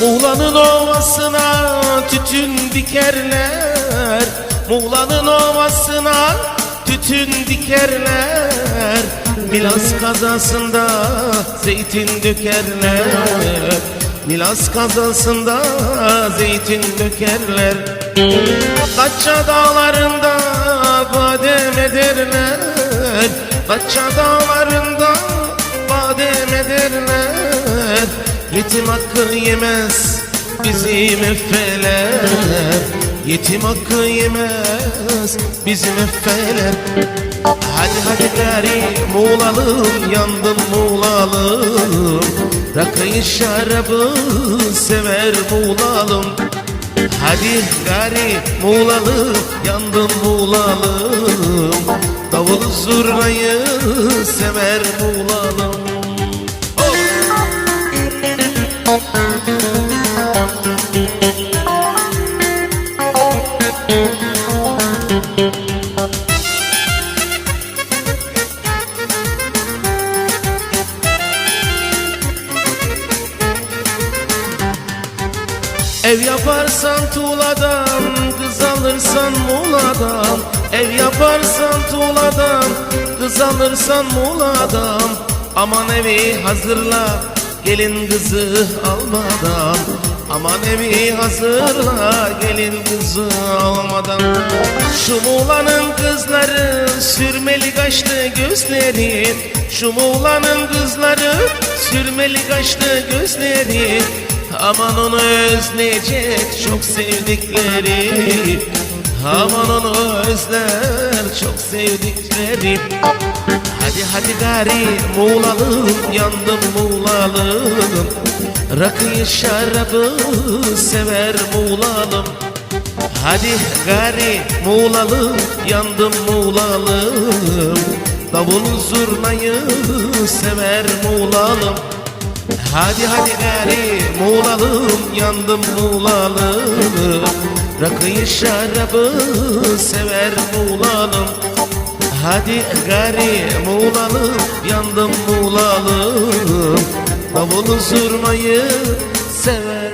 Muğla'nın ovasına tütün dikerler. Muğla'nın ovasına tütün dikerler Milas kazasında zeytin dökerler. Milas kazasında zeytin dökerler. Datça dağlarında badem ederler. Datça dağlarında badem ederler. Yetim hakkı yemez bizim efeler. Yetim hakkı yemez bizim efeler Hadi hadi gari Muğlalım yandım Muğlalım. Rakıyı şarabı sever Muğlalım. Hadi gari Muğlalı yandım Muğlalım. Davul zurnayı sever Muğlalım Ev yaparsan tuğladan, kız alırsan muğladan. Ev yaparsan tuğladan, kız alırsan muğladan. Aman evi hazırla, gelin kızı almadan. Aman evi hazırla, gelin kızı almadan. Şu Muğla'nın kızları, sürmeli kaşlı gözleri. Şu Muğla'nın kızları, sürmeli kaşlı gözleri Aman onu özleyecek çok sevdikleri. Aman onu özler çok sevdikleri. Hadi hadi gari Muğlalım yandım Muğlalım. Rakıyı şarabı sever Muğlalım. Hadi gari Muğlalım yandım Muğlalım. Davul zurnayı sever Muğlalım Hadi hadi gari Muğlalım yandım Muğlalım. Rakıyı şarabı sever Muğlalım. Hadi gari Muğlalım yandım Muğlalım. Davulu zurmayı sever